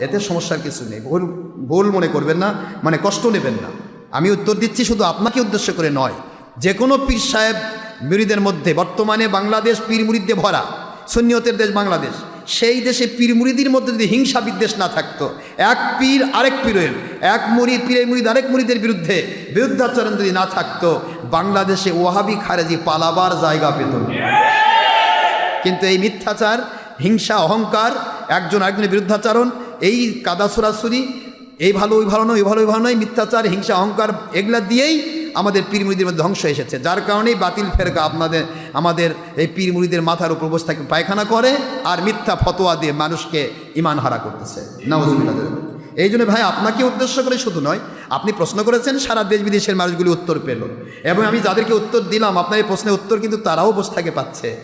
এতে সমস্যার কিছু নেই। ভুল ভুল মনে করবেন না মানে কষ্ট নেবেন না। আমি উত্তর দিচ্ছি শুধু আপনাকে উদ্দেশ্য করে নয় যে কোনো পীর সাহেব মুরিদের মধ্যে, বর্তমানে বাংলাদেশ পীর মুরিদে ভরা, সুন্নিয়তের দেশ বাংলাদেশ, সেই দেশে পীর মুরিদির মধ্যে যদি হিংসা বিদ্বেষ না থাকতো, এক পীর আরেক পীরের, এক মুড়ি পীরের মুরিদ আরেক মুড়িদের বিরুদ্ধে বিরুদ্ধাচরণ যদি না থাকতো, বাংলাদেশে ওয়াহাবি খারেজি পালাবার জায়গা পেত কিন্তু এই মিথ্যাচার, হিংসা, অহংকার, একজন আরেকজনের বিরুদ্ধাচারণ এই কাদা সুরাসুরি, এই ভালো, ওই ভালো নয়, ওই ভালো ওই ভালো নয়, মিথ্যাচার, হিংসা, অহংকার, এগুলা দিয়েই আমাদের পীরমুড়িদের মধ্যে ধ্বংস এসেছে। যার কারণেই বাতিল ফেরকা আপনাদের, আমাদের এই পীরমুড়িদের মাথার উপর বসে থাকে, পায়খানা করে আর মিথ্যা ফতোয়া দিয়ে মানুষকে ইমান হারা করতেছে। নাউজুবিল্লাহ। এই জন্য ভাই, আপনাকে উদ্দেশ্য করে শুধু নয়, আপনি প্রশ্ন করেছেন, সারা দেশ বিদেশের মানুষগুলি উত্তর পেল। এবং আমি যাদেরকে উত্তর দিলাম, আপনার এই প্রশ্নের উত্তর কিন্তু তারাও বসে থাকে, পাচ্ছে।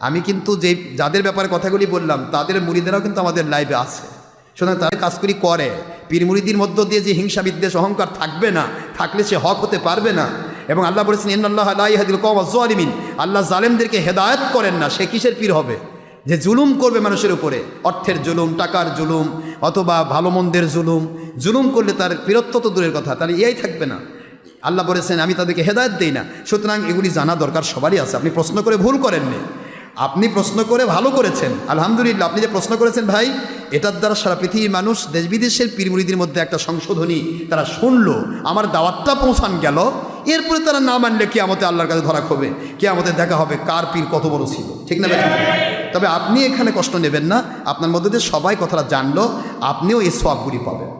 আমি কিন্তু যে যাদের ব্যাপারে কথাগুলি বললাম, তাদের মুড়িদেরাও কিন্তু আমাদের লাইভে আছে। সুতরাং কাজগুলি করে, পীর মুড়িদির মধ্য দিয়ে যে হিংসা বিদ্বেষ অহংকার থাকবে না, থাকলে সে হক হতে পারবে না। এবং আল্লাহ বলেছেন ইন্নআল্লাহ আলাইহাদিল কম আলিমিন আল্লাহ জালেমদেরকে হেদায়ত করেন না, সে কিসের পীর হবে? যে জুলুম করবে মানুষের উপরে, অর্থের জুলুম, টাকার জুলুম, অথবা ভালো মন্দের জুলুম। জুলুম করলে তার বীরত্ব তো দূরের কথা, তাহলে ইয়াই থাকবে না। আল্লাহ বলেছেন, আমি তাদেরকে হেদায়ত দিই না। সুতরাং এগুলি জানা দরকার সবারই আছে। আপনি প্রশ্ন করে ভুল করেননি। আপনি প্রশ্ন করে ভালো করেছেন। আলহামদুলিল্লাহ, আপনি যে প্রশ্ন করেছেন ভাই এটার দ্বারা সারা পৃথিবীর মানুষ, দেশ বিদেশের পীরমুড়িদের মধ্যে একটা সংশোধনী তারা শুনলো, আমার দাওয়াতটা পৌঁছান গেল, এরপরে তারা না মানলে কে আমাদের আল্লাহর কাছে ধরা খবে কে আমাদের দেখা হবে কার পীর কত বড় ছিল, ঠিক না? তবে আপনি এখানে কষ্ট নেবেন না, আপনার মধ্যে দিয়ে সবাই কথাটা জানলো, আপনিও এই সবগুলি পাবেন